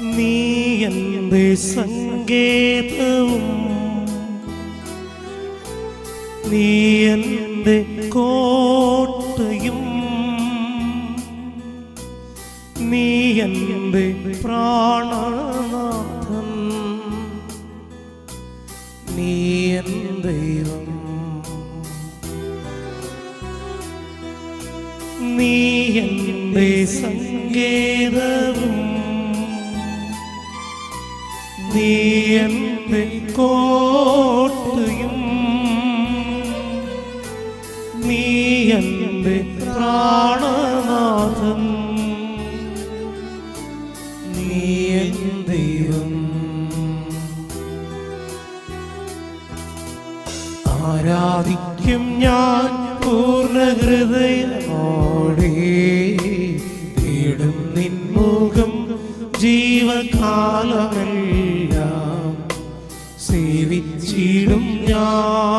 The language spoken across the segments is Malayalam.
നീ എന്റെ സങ്കേതവും. നീ എന്റെ കോട്ടയും. നീ എന്റെ പ്രാണനാഥൻ. നീ എൻ ദൈവം നീ എന്റെ സങ്കേതവും നീ എന്റെ പ്രാണനാഥൻ. നീ ദൈവം. ആരാധിക്കും ഞാൻ പൂർണ ഹൃദയമോടെ തേടും നിൻമുഖം ജീവകാലമെല്ലാം. സേവിച്ചിടും ഞാൻ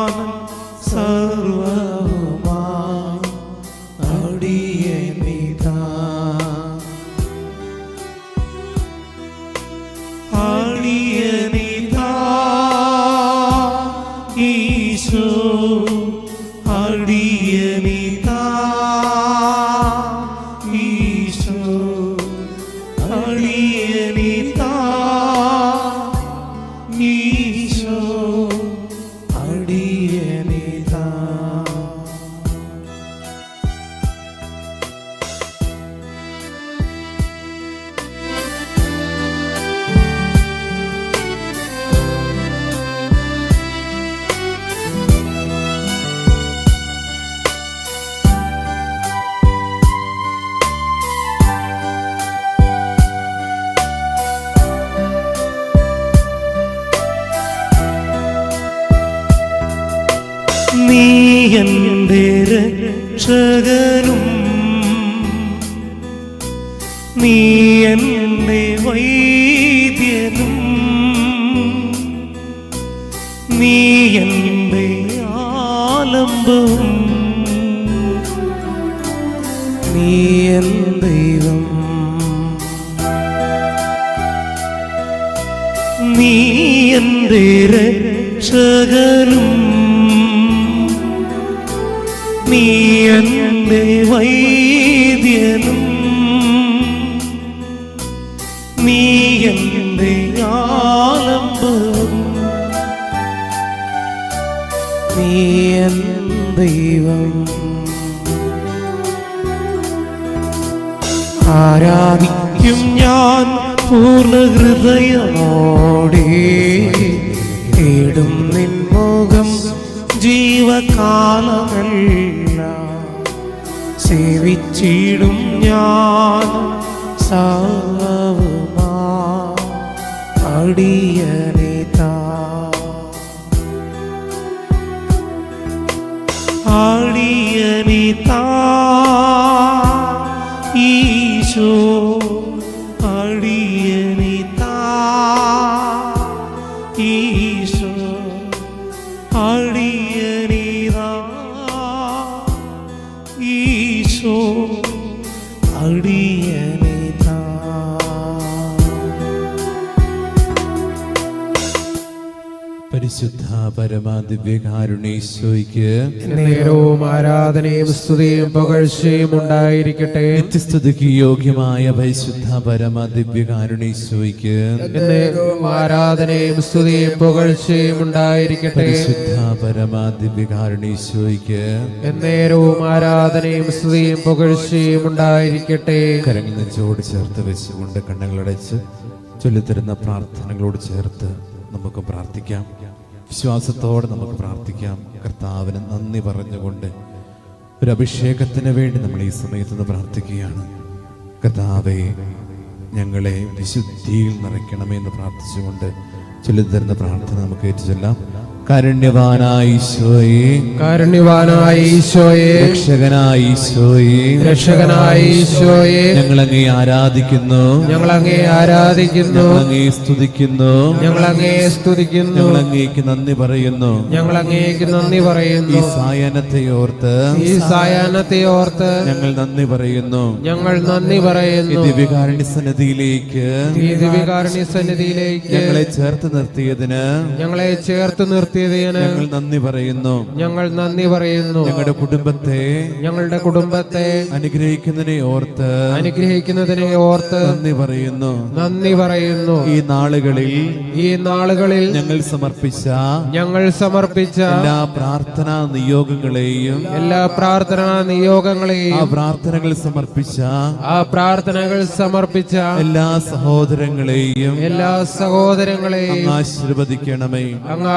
നീ എന്റെ രക്ഷകനും. നീ എന്റെ വൈദ്യനും. നീ എന്റെ ആലംബവും. നീ എൻ ദൈവം. നീ എന്റെ രക്ഷകനും. ആലംബം നീ ദൈവം. ആരാധിക്കും ഞാൻ പൂർണ ഹൃദയമോടെ തേടും നിൻമുഖം ജീവകാലമല്ല. സേവിച്ചിടും ഞാൻ സാവമാ അടിയനിതാ ഈശോ. ദിവ്യകാരുണീശോയ്ക്ക് നേരവും ആരാധനയും സ്തുതിയും പുകഴ്ചയും ഉണ്ടായിരിക്കട്ടെ. നിത്യസ്തുതിക്ക് യോഗ്യമായ പരിശുദ്ധ പരമ ദിവ്യകാരുണീശോയ്ക്ക് നേരവും ആരാധനയും സ്തുതിയും പുകഴ്ചയും ഉണ്ടായിരിക്കട്ടെ. പരിശുദ്ധ പരമ ദിവ്യകാരുണീശോയ്ക്ക് എന്നേരവും ആരാധനയും സ്തുതിയും പുകഴ്ചയും ഉണ്ടായിരിക്കട്ടെ. കരങ്ങൾ നെഞ്ചോട് ചേർത്ത് വെച്ചുകൊണ്ട് കണ്ണുകളടച്ച് ചൊല്ലിത്തരുന്ന പ്രാർത്ഥനകളോട് ചേർത്ത് നമുക്ക് പ്രാർത്ഥിക്കാം. വിശ്വാസത്തോടെ നമുക്ക് പ്രാർത്ഥിക്കാം. കർത്താവിന് നന്ദി പറഞ്ഞുകൊണ്ട് ഒരു അഭിഷേകത്തിന് വേണ്ടി നമ്മൾ ഈ സമയത്ത് നിന്ന് പ്രാർത്ഥിക്കുകയാണ്. കർത്താവെ ഞങ്ങളെ വിശുദ്ധിയിൽ നിറയ്ക്കണമേ എന്ന് പ്രാർത്ഥിച്ചുകൊണ്ട് ചൊല്ലിത്തരുന്ന പ്രാർത്ഥന നമുക്ക് ഏറ്റുചൊല്ലാം. കാരുണ്യവാനായ ഈശോയെ. കാരുണ്യവാനായ ഈശോയെ. രക്ഷകനായ ഈശോയെ. രക്ഷകനായ ഈശോയെ. ഞങ്ങൾ അങ്ങേ ആരാധിക്കുന്നു. ഞങ്ങൾ അങ്ങേ ആരാധിക്കുന്നു. അങ്ങേ സ്തുതിക്കുന്നു. ഞങ്ങൾ അങ്ങേ സ്തുതിക്കുന്നു. ഞങ്ങൾ അങ്ങേക്ക് നന്ദി പറയുന്നു. ഞങ്ങൾ അങ്ങേക്ക് നന്ദി പറയുന്നു. ഈ സായാഹ്നത്തെ ഓർത്ത് ഈ സായാഹ്നത്തെ ഓർത്ത് ഞങ്ങൾ നന്ദി പറയുന്നു. ഞങ്ങൾ നന്ദി പറയുന്നു. ദിവ്യകാരുണ്യ സന്നിധിയിലേക്ക് ഈ ദിവികാരുണ്യ സന്നിധിയിലേക്ക് ഞങ്ങളെ ചേർത്ത് നിർത്തിയതിന് ഞങ്ങളെ ചേർത്ത് നിർത്തിയതിന് ഞങ്ങൾ നന്ദി പറയുന്നു. ഞങ്ങൾ നന്ദി പറയുന്നു. ഞങ്ങളുടെ കുടുംബത്തെ ഞങ്ങളുടെ കുടുംബത്തെ അനുഗ്രഹിക്കുന്നതിനെ ഓർത്ത് അനുഗ്രഹിക്കുന്നതിനെ ഓർത്ത് നന്ദി പറയുന്നു. നന്ദി പറയുന്നു. ഈ നാളുകളിൽ ഈ നാളുകളിൽ ഞങ്ങൾ സമർപ്പിച്ച ഞങ്ങൾ സമർപ്പിച്ച എല്ലാ പ്രാർത്ഥനാ നിയോഗങ്ങളെയും എല്ലാ പ്രാർത്ഥനാ നിയോഗങ്ങളെയും ആ പ്രാർത്ഥനകൾ സമർപ്പിച്ച ആ പ്രാർത്ഥനകൾ സമർപ്പിച്ച എല്ലാ സഹോദരങ്ങളെയും എല്ലാ സഹോദരങ്ങളെയും ആശീർവദിക്കണമേ. അങ്ങ്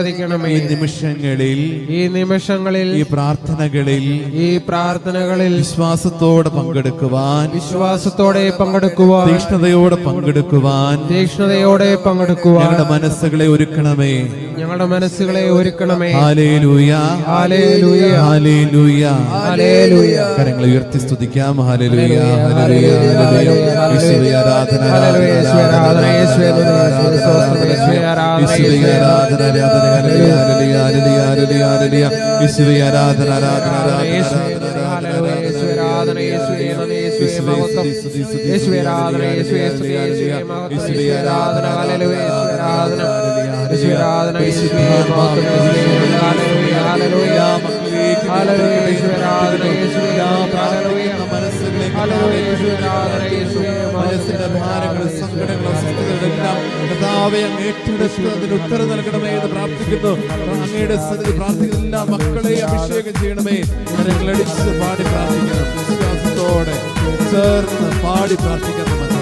ആശീർവദിക്കണമേ. ഈ നിമിഷങ്ങളിൽ ഈ നിമിഷങ്ങളിൽ ഈ പ്രാർത്ഥനകളിൽ ഈ പ്രാർത്ഥനകളിൽ വിശ്വാസത്തോടെ പങ്കെടുക്കുവാൻ വിശ്വാസത്തോടെ പങ്കെടുക്കുവാൻ തീക്ഷ്ണതയോടെ പങ്കെടുക്കുവാൻ തീക്ഷ്ണതയോടെ പങ്കെടുക്കുവാൻ ഞങ്ങളുടെ മനസ്സുകളെ ഒരുക്കണമേ. ഞങ്ങളുടെ മനസ്സുകളെ ഒരുക്കണമേ. ഹാലേലൂയ. ഹാലേലൂയ. ഹാലേലൂയ. ഹാലേലൂയ. കരങ്ങൾ ഉയർത്തി സ്തുതിക്കാം. ഹാലേലൂയ. ഹാലേലൂയ. ഹാലേലൂയ. ആരാധന ആരാധന, ആരാധന, ആരാധന ആരാധന ആരാധന ആരാധന ആരാധന ആരാധന, ആരാധന, പ്രാർത്ഥിക്കുന്നു അങ്ങയുടെ എല്ലാ അഭിഷേകം ചെയ്യണമേ കരങ്ങളടിച്ച് പാടി പ്രാർത്ഥിക്കണം വിശ്വാസത്തോടെ ചേർന്ന് പാടി പ്രാർത്ഥിക്കണം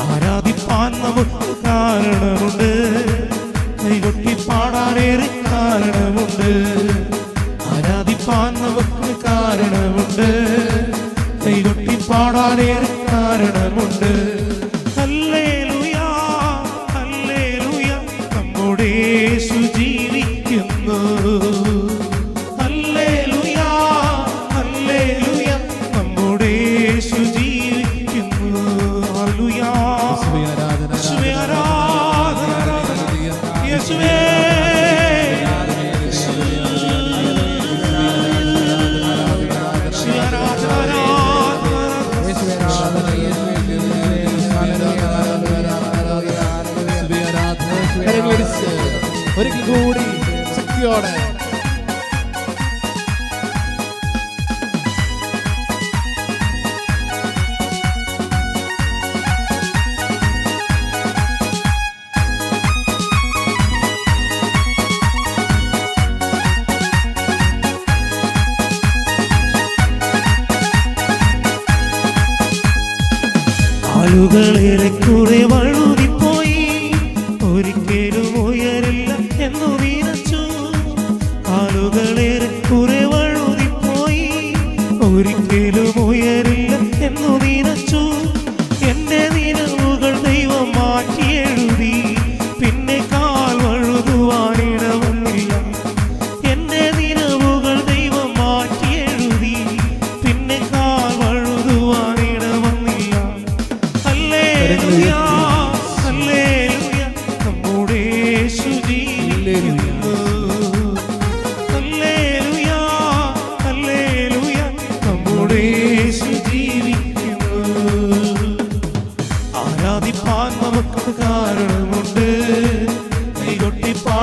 ആരാധിപ്പാൻ നമുക്ക് കാരണമുണ്ട്. കൈകൊട്ടി പാടാനേറെ കാരണമുണ്ട്. ആരാധിപ്പാൻ നമുക്ക് കാരണമുണ്ട്. കൈകൊട്ടി പാടാനേറെ കാരണമുണ്ട്. Flores. ആളുകളേറെ കുറെ വഴുതിപ്പോയി ഒരിക്കലും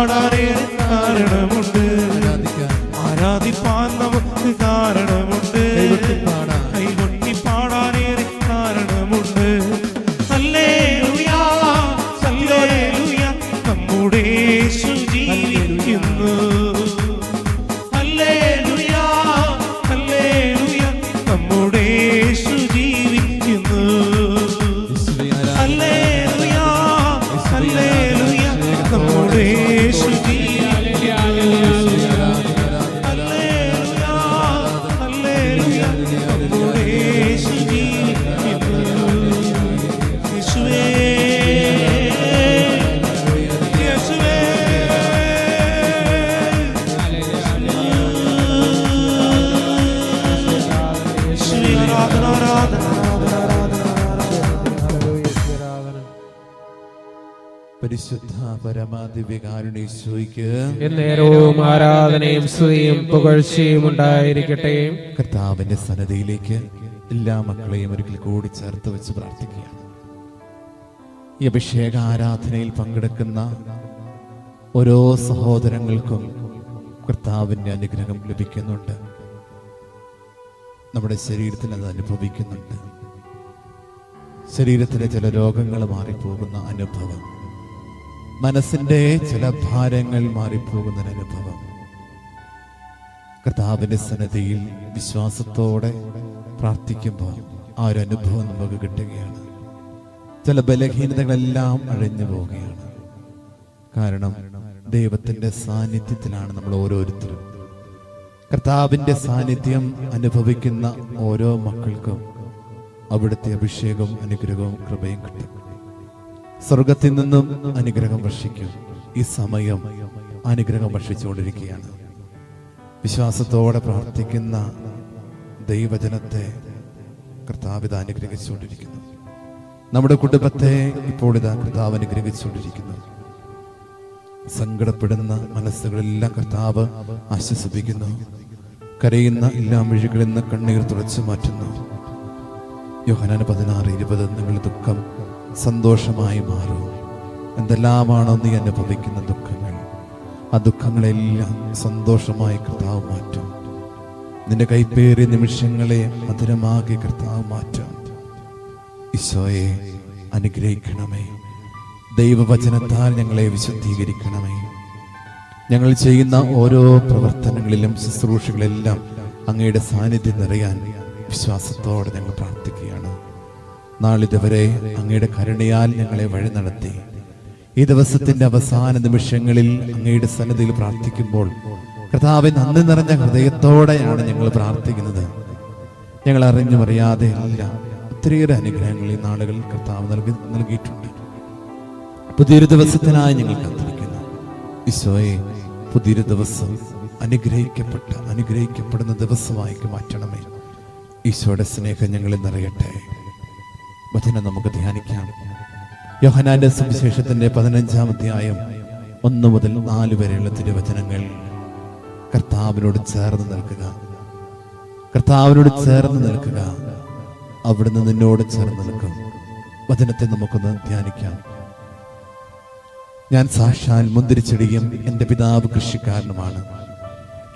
പാടാനേറെ കാരണമുണ്ട് ആരാധിപ്പാൻ നമുക്ക് കാരണമുണ്ട് പാടാൻ. പരിശുദ്ധ പരമാദിവ്യകാരുണീശോയ്ക്ക് എന്നേരവും ആരാധനയും സ്തുതിയും പുകഴ്ചയും ഉണ്ടായിരിക്കട്ടെ. കർത്താവിന്റെ സന്നദ്ധയിലേക്ക് എല്ലാ മക്കളെയും ഒരിക്കൽ കൂടി ചേർത്ത് വെച്ച് പ്രാർത്ഥിക്കുകയാണ്. ഈ അഭിഷേക ആരാധനയിൽ പങ്കെടുക്കുന്ന ഓരോ സഹോദരങ്ങൾക്കും കർത്താവിന്റെ അനുഗ്രഹം ലഭിക്കുന്നുണ്ട്. നമ്മുടെ ശരീരത്തിൽ അത് അനുഭവിക്കുന്നുണ്ട്. ശരീരത്തിലെ ചില രോഗങ്ങൾ മാറിപ്പോകുന്ന അനുഭവം മനസ്സിന്റെ ചില ഭാരങ്ങൾ മാറിപ്പോകുന്ന അനുഭവം. കർത്താവിന്റെ സന്നദ്ധയിൽ വിശ്വാസത്തോടെ പ്രാർത്ഥിക്കുമ്പോൾ ആ ഒരു അനുഭവം നമുക്ക് കിട്ടുകയാണ്. ചില ബലഹീനതകളെല്ലാം അഴിഞ്ഞു പോവുകയാണ്. കാരണം ദൈവത്തിന്റെ സാന്നിധ്യത്തിലാണ് നമ്മൾ ഓരോരുത്തരും. കർത്താവിന്റെ സാന്നിധ്യം അനുഭവിക്കുന്ന ഓരോ മക്കൾക്കും അവിടുത്തെ അഭിഷേകവും അനുഗ്രഹവും കൃപയും കിട്ടും. സ്വർഗത്തിൽ നിന്നും അനുഗ്രഹം വർഷിക്കും ഈ സമയം അനുഗ്രഹം വർഷിച്ചുകൊണ്ടിരിക്കുകയാണ് വിശ്വാസത്തോടെ പ്രാർത്ഥിക്കുന്ന ദൈവജനത്തെ കർത്താവിത അനുഗ്രഹിച്ചുകൊണ്ടിരിക്കുന്നു. നമ്മുടെ കുടുംബത്തെ ഇപ്പോൾ ഇതാ കർത്താവ് അനുഗ്രഹിച്ചുകൊണ്ടിരിക്കുന്നു. സങ്കടപ്പെടുന്ന മനസ്സുകളെല്ലാം കർത്താവ് ആശ്വസിപ്പിക്കുന്നു. കരയുന്ന എല്ലാ മിഴികളിൽ നിന്ന് കണ്ണീർ തുടച്ചു മാറ്റുന്നു. യോഹനാന് പതിനാറ് ഇരുപത് നിങ്ങളുടെ ദുഃഖം സന്തോഷമായി മാറും. എന്തെല്ലാമാണോ നീ അനുഭവിക്കുന്ന ദുഃഖങ്ങൾ ആ ദുഃഖങ്ങളെല്ലാം സന്തോഷമായി കർത്താവ് മാറ്റും. നിന്റെ കൈപ്പേറിയ നിമിഷങ്ങളെ മധുരമാകെ കർത്താവ് മാറ്റും. ഈശോയെ അനുഗ്രഹിക്കണമേ. ദൈവവചനത്താൽ ഞങ്ങളെ വിശുദ്ധീകരിക്കണമേ. ഞങ്ങൾ ചെയ്യുന്ന ഓരോ പ്രവർത്തനങ്ങളിലും ശുശ്രൂഷകളെല്ലാം അങ്ങയുടെ സാന്നിധ്യം നിറയാൻ വിശ്വാസത്തോടെ ഞങ്ങൾ പ്രാർത്ഥിക്കുകയാണ് നാളിതുവരെ അങ്ങയുടെ കരുണയാൽ ഞങ്ങളെ വഴി നടത്തി. ഈ ദിവസത്തിന്റെ അവസാന നിമിഷങ്ങളിൽ അങ്ങയുടെ സന്നദ്ധയിൽ പ്രാർത്ഥിക്കുമ്പോൾ കർത്താവെ നന്ദി നിറഞ്ഞ ഹൃദയത്തോടെയാണ് ഞങ്ങൾ പ്രാർത്ഥിക്കുന്നത്. ഞങ്ങൾ അറിഞ്ഞും അറിയാതെ എല്ലാം ഒത്തിരിയേറെ അനുഗ്രഹങ്ങൾ ഈ നാളുകളിൽ കർത്താവ് നൽകി നൽകിയിട്ടുണ്ട്. പുതിയൊരു ദിവസത്തിനായി ഞങ്ങൾ കാത്തിരിക്കുന്നു. ഈശോയെ പുതിയൊരു ദിവസം അനുഗ്രഹിക്കപ്പെട്ട അനുഗ്രഹിക്കപ്പെടുന്ന ദിവസമായി മാറ്റണമേ. ഈശോയുടെ സ്നേഹം ഞങ്ങളിൽ നിറയട്ടെ. വചനം നമുക്ക് ധ്യാനിക്കാം. യോഹനാന്റെ സുവിശേഷത്തിന്റെ പതിനഞ്ചാം അധ്യായം ഒന്ന് മുതൽ നാല് വരെയുള്ള തിരുവചനങ്ങൾ കർത്താവിനോട് ചേർന്ന് നിൽക്കുക. കർത്താവിനോട് ചേർന്ന് നിൽക്കുക. അവിടുന്ന് നിന്നോട് ചേർന്ന് നിൽക്കും. വചനത്തെ നമുക്കൊന്ന് ധ്യാനിക്കാം. ഞാൻ സാക്ഷാൽ മുന്തിരിച്ചെടിയും എന്റെ പിതാവ് കൃഷിക്കാരനുമാണ്.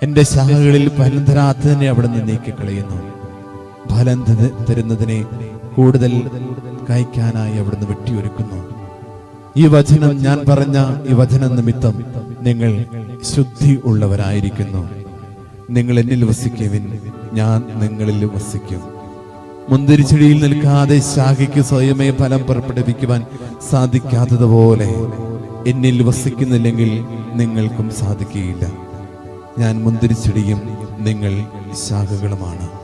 എന്റെ ശാഖകളിൽ ഫലം തരാത്തതിനെ അവിടെ നിന്ന് നീക്കിക്കളയുന്നു. ഫലം തരുന്നതിനെ കൂടുതൽ കഴിക്കാനായി അവിടുന്ന് വെട്ടിയൊരുക്കുന്നു. ഈ വചനം ഞാൻ പറഞ്ഞ ഈ വചനം നിമിത്തം നിങ്ങൾ ശുദ്ധി ഉള്ളവരായിരിക്കുന്നു. നിങ്ങൾ എന്നിൽ വസിക്കുവിൻ ഞാൻ നിങ്ങളിൽ വസിക്കും. മുന്തിരിച്ചെടിയിൽ നിൽക്കാതെ ശാഖയ്ക്ക് സ്വയമേ ഫലം പുറപ്പെടുവിക്കുവാൻ സാധിക്കാത്തതുപോലെ എന്നിൽ വസിക്കുന്നില്ലെങ്കിൽ നിങ്ങൾക്കും സാധിക്കുകയില്ല. ഞാൻ മുന്തിരിച്ചെടിയും നിങ്ങൾ ശാഖകളുമാണ്.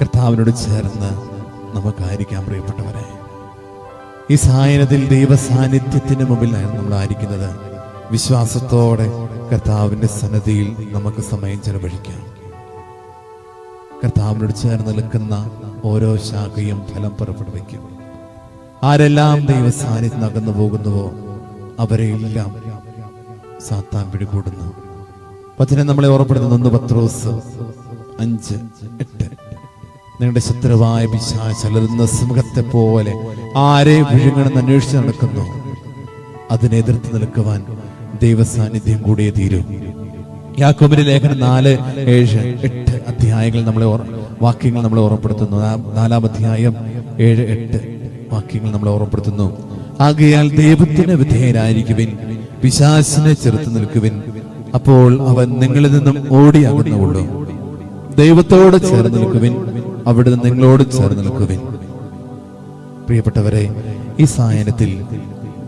കർത്താവിനോട് ചേർന്ന് നമുക്കായിരിക്കാം പ്രിയപ്പെട്ടവരെ. ഈ സായനത്തിൽ ദൈവ സാന്നിധ്യത്തിന് മുമ്പിലാണ് നമ്മൾ ആയിരിക്കുന്നത് വിശ്വാസത്തോടെ കർത്താവിന്റെ സന്നദ്ധിയിൽ നമുക്ക് സമയം ചെലവഴിക്കാം. കർത്താവിനോട് ചേർന്ന് നിൽക്കുന്ന ഓരോ ശാഖയും ഫലം പുറപ്പെടുവിക്കും. ആരെല്ലാം ദൈവ സാന്നിധ്യം അകന്നു പോകുന്നുവോ അവരെയെല്ലാം സാത്താൻ പിടികൂടുന്നു. പത്തിനെ നമ്മളെ ഓർപ്പെടുത്തുന്ന ഒന്ന് പത്രോസ് അഞ്ച് എട്ട്. നിങ്ങളുടെ ശത്രുവായ പിശാച് അലറുന്ന സിംഹത്തെ പോലെ ആരെ വിഴുങ്ങണമെന്ന് അന്വേഷിച്ച് നടക്കുന്നു? അതിനെ എതിർത്ത് നിൽക്കുവാൻ ദൈവസാന്നിധ്യം കൂടിയേ തീരൂ. യാക്കോബിന്റെ ലേഖനം നാല് ഏഴ് എട്ട് അധ്യായങ്ങൾ നമ്മളെ വാക്യങ്ങൾ നമ്മളെ ഓർമ്മപ്പെടുത്തുന്നു നാലാം അധ്യായം ഏഴ് എട്ട് വാക്യങ്ങൾ നമ്മളെ ഓർമ്മപ്പെടുത്തുന്നു ആകയാൽ ദൈവത്തിന് വിധേയരായിരിക്കുവിൻ വിശാസിനെ ചെറുത്ത് നിൽക്കുവിൻ. അപ്പോൾ അവൻ നിങ്ങളിൽ നിന്നും ഓടി അകന്നുകൊള്ളും ദൈവത്തോട് ചേർന്ന് നിൽക്കുവിൻ. അവിടുന്ന് നിങ്ങളോട് ചേർന്ന് നിൽക്കുവിൻ. പ്രിയപ്പെട്ടവരെ ഈ സായനത്തിൽ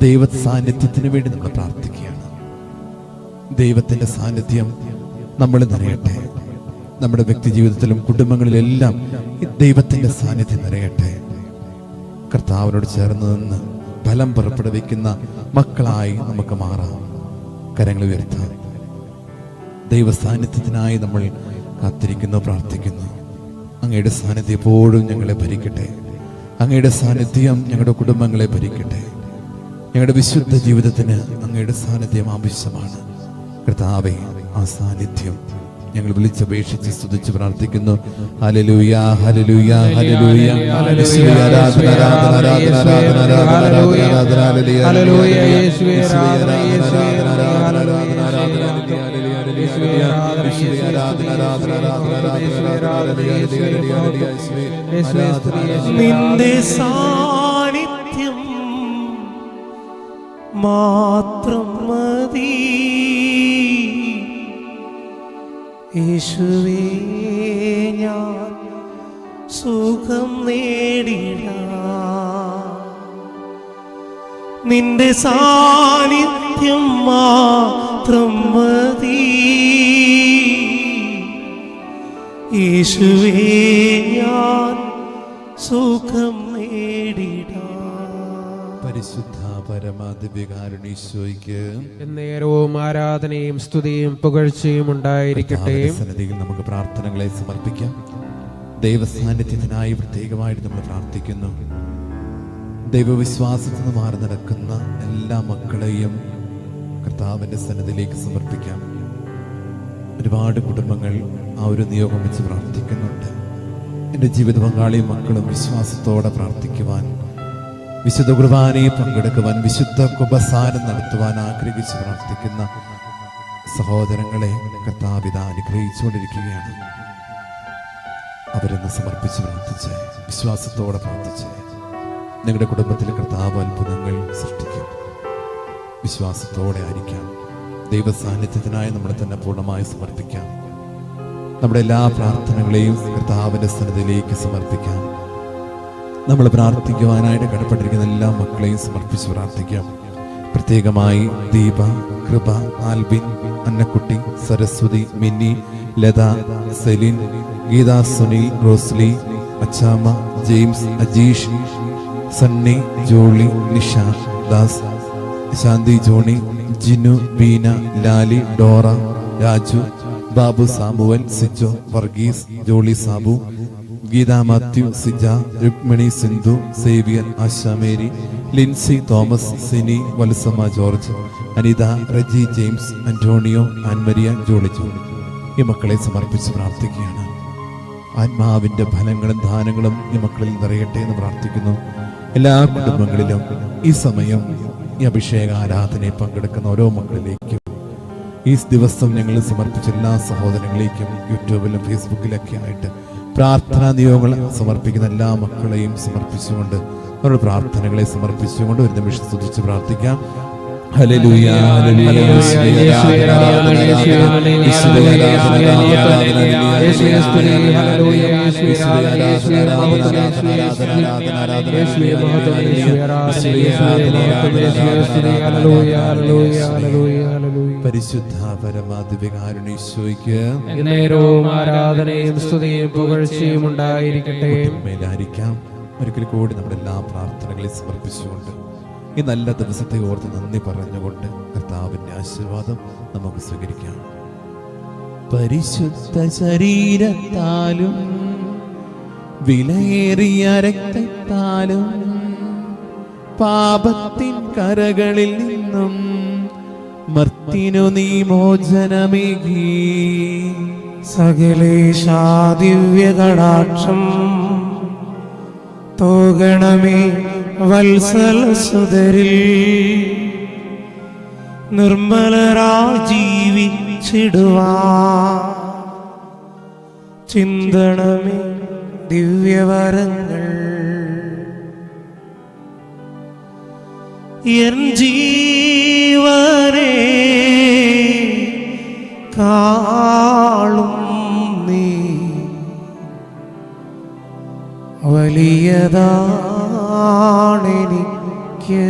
ദൈവ സാന്നിധ്യത്തിന് വേണ്ടി നമ്മൾ പ്രാർത്ഥിക്കുകയാണ്. ദൈവത്തിന്റെ സാന്നിധ്യം നമ്മൾ നിറയട്ടെ. നമ്മുടെ വ്യക്തി ജീവിതത്തിലും കുടുംബങ്ങളിലെല്ലാം ദൈവത്തിന്റെ സാന്നിധ്യം നിറയട്ടെ. കർത്താവിനോട് ചേർന്ന് നിന്ന് ഫലം പുറപ്പെടുവിക്കുന്ന മക്കളായി നമുക്ക് മാറാം. കരങ്ങൾ ഉയർത്താം ദൈവ സാന്നിധ്യത്തിനായി നമ്മൾ കാത്തിരിക്കുന്നു പ്രാർത്ഥിക്കുന്നു അങ്ങയുടെ സാന്നിധ്യം എപ്പോഴും ഞങ്ങളെ ഭരിക്കട്ടെ അങ്ങയുടെ സാന്നിധ്യം ഞങ്ങളുടെ കുടുംബങ്ങളെ ഭരിക്കട്ടെ ഞങ്ങളുടെ വിശുദ്ധ ജീവിതത്തിന് അങ്ങയുടെ സാന്നിധ്യം ആവശ്യമാണ് കർത്താവെ ആ സാന്നിധ്യം ഞങ്ങൾ വിളിച്ചപേക്ഷിച്ച് സ്തുതിച്ച് പ്രാർത്ഥിക്കുന്നു ഹല്ലേലൂയ ഹല്ലേലൂയ യേശുവേ, ആരാധന ആരാധന ആരാധന ആരാധന ആരാധന ആരാധന ആരാധന ആരാധന, ആരാധന ആരാധന നിന്റെ സാന്നിധ്യം മാത്രം മതി യേശുവേ ഞാൻ സുഖം നേടിട നിന്റെ സാന്നിധ്യം മാത്രം മതി യേശുവേ ഞാൻ സുഖം നേടിടാം. പരിശുദ്ധ പരമാദിവ്യകാരുണീശോയ്ക്ക് എന്നേരവും ആരാധനയും സ്തുതിയും പുകഴ്ചയും ഉണ്ടായിരിക്കട്ടെ. സന്നിധിയിൽ നമുക്ക് പ്രാർത്ഥനകളെ സമർപ്പിക്കാം. ദൈവസാന്നിധ്യത്തിനായി പ്രത്യേകമായിട്ട് നമ്മൾ പ്രാർത്ഥിക്കുന്നു. ദൈവവിശ്വാസത്തിൽ നിന്ന് മാറി നടക്കുന്ന എല്ലാ മക്കളെയും കർത്താവിന്റെ സന്നിധിയിലേക്ക് സമർപ്പിക്കാം. ഒരുപാട് കുടുംബങ്ങൾ ആ ഒരു നിയോഗം വെച്ച് പ്രാർത്ഥിക്കുന്നുണ്ട്. എന്റെ ജീവിത പങ്കാളിയും മക്കളും വിശ്വാസത്തോടെ പ്രാർത്ഥിക്കുവാൻ വിശുദ്ധ കുർബാനയെ പങ്കെടുക്കുവാൻ വിശുദ്ധ കുബസാരം നടത്തുവാൻ ആഗ്രഹിച്ച് പ്രാർത്ഥിക്കുന്ന സഹോദരങ്ങളെ കർത്താപിത അനുഗ്രഹിച്ചുകൊണ്ടിരിക്കുകയാണ്. അവരെന്ന് സമർപ്പിച്ച് പ്രാർത്ഥിച്ച് വിശ്വാസത്തോടെ പ്രാർത്ഥിച്ച് നിങ്ങളുടെ കുടുംബത്തിലെ കർത്താവ് അത്ഭുതങ്ങൾ സൃഷ്ടിക്കും. വിശ്വാസത്തോടെ ആയിരിക്കാം. ദൈവ സാന്നിധ്യത്തിനായി നമ്മളെ തന്നെ പൂർണമായി സമർപ്പിക്കാം. നമ്മുടെ എല്ലാ പ്രാർത്ഥനകളെയും കർത്താവിന്റെ സന്നിധിയിലേക്ക് സമർപ്പിക്കാം. നമ്മൾ പ്രാർത്ഥിക്കുവാനായിട്ട് കടപ്പെട്ടിരിക്കുന്ന എല്ലാ മക്കളെയും സമർപ്പിച്ച് പ്രാർത്ഥിക്കാം. പ്രത്യേകമായി ദീപ കൃപ Albin Annakutty Saraswathi Minni Latha Celine Geetha Sunil Rosly Achamma James Ajeesh Sunny Jolly Nisha Das Shanthi Johnny Jinu Beena Lali Dora Raju Babu സാബുവൻ Sijo Varghese Jolly Sabu Geetha Mathew Sija Rukmini Sindhu Xavier Ashamary Lincy Thomas Sini Valsamma George Anitha Reji James Antonio Ann Maria Jolly Johnny ഈ മക്കളെ സമർപ്പിച്ച് പ്രാർത്ഥിക്കുകയാണ്. ആത്മാവിന്റെ ഫലങ്ങളും ദാനങ്ങളും ഈ മക്കളിൽ നിറയട്ടെ എന്ന് പ്രാർത്ഥിക്കുന്നു. എല്ലാ കുടുംബങ്ങളിലും ഈ സമയം ഈ ആരാധനയിൽ പങ്കെടുക്കുന്ന ഓരോ മക്കളിലേക്കും ഈ ദിവസം ഞങ്ങൾ സമർപ്പിച്ച എല്ലാ സഹോദരങ്ങളിലേക്കും യൂട്യൂബിലും ഫേസ്ബുക്കിലൊക്കെ ആയിട്ട് പ്രാർത്ഥനാ നിയോഗങ്ങൾ സമർപ്പിക്കുന്ന എല്ലാ മക്കളെയും സമർപ്പിച്ചുകൊണ്ട് അവരുടെ പ്രാർത്ഥനകളെ സമർപ്പിച്ചുകൊണ്ട് ഒരു നിമിഷം സ്തുതിച്ച് പ്രാർത്ഥിക്കാം. പരിശുദ്ധ പരമാദിവ്യകാരുണീശോയ്ക്ക് നേരവും ആരാധനയും സ്തുതിയും പുകഴ്ചയും ഉണ്ടായിരിക്കട്ടെ മേലായിരിക്കാം ഒരിക്കൽ കൂടി നമ്മുടെ എല്ലാ പ്രാർത്ഥനകളെ സമർപ്പിച്ചുകൊണ്ട് ഈ നല്ല ദിവസത്തെ ഓർത്ത് നന്ദി പറഞ്ഞുകൊണ്ട് കർത്താവിന്റെ ആശീർവാദം നമുക്ക് സ്വീകരിക്കാം. പരിശുദ്ധ ശരീരത്താലും വിലയേറിയ രക്തത്താലും പാപത്തിൻ കരകളിൽ നിന്നും മർത്തിനു നീ മോചനമേകി. സകലേശാദിവ്യകടാക്ഷം തോകണമേ വത്സലസുതരിൽ നിർമ്മലരാ ജീവിച്ചിടുവാ. ചിന്തണമേ ദിവ്യവരങ്ങൾ. എൻ ജീവനെ കാളും നീ. വലിയതാണെനിക്ക്